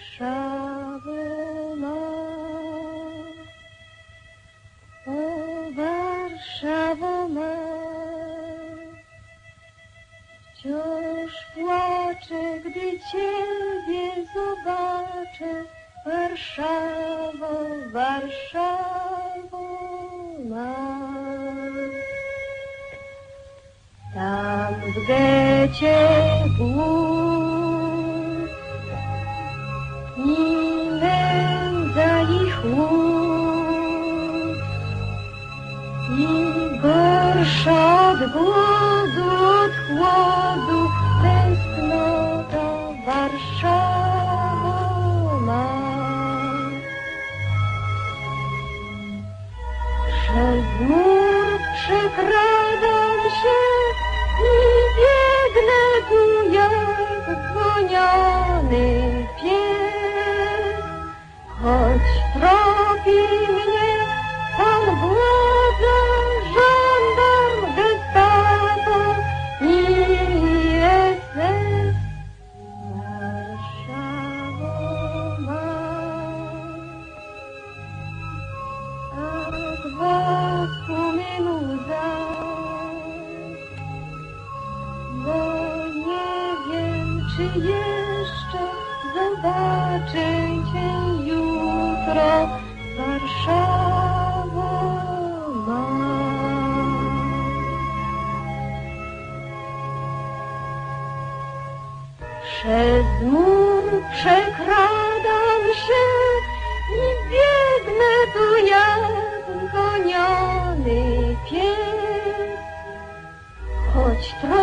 Warszawę ma. O wciąż płaczę, gdy Ciebie zobaczę. Warszawo, Warszawo ma. Tam w gecie chłód i gorsza od głodu, od chłodu tęsknota Warszawo ma. Przez mur przekradam się i biegnę tu jak goniony czy jeszcze zobaczę Cię jutro, Warszawo ma. Przez mur przekradam się i biegnę tu jak goniony pies. Choć tropi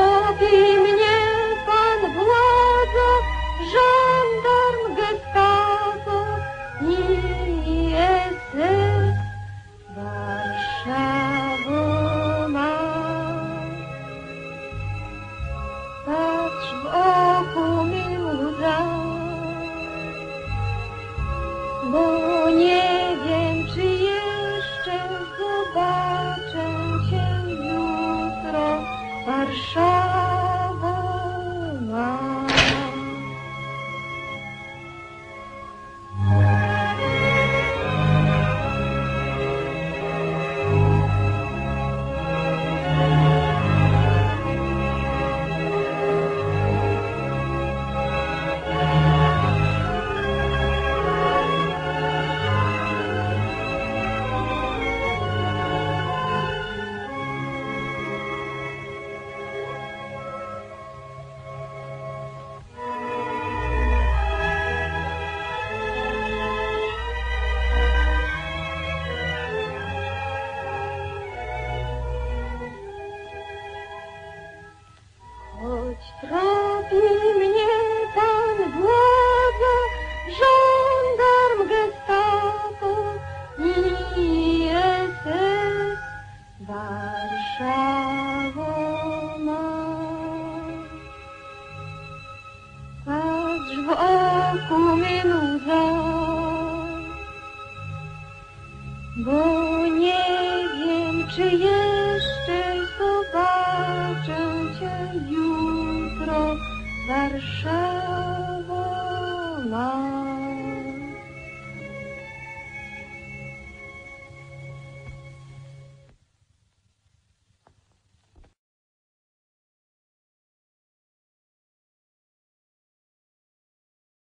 bo nie wiem, czy jeszcze zobaczę Cię jutro, Warszawo Warszawo ma. Patrz w oku mi łza, bo nie wiem, czy jeszcze zobaczę Cię jutro, Warszawo.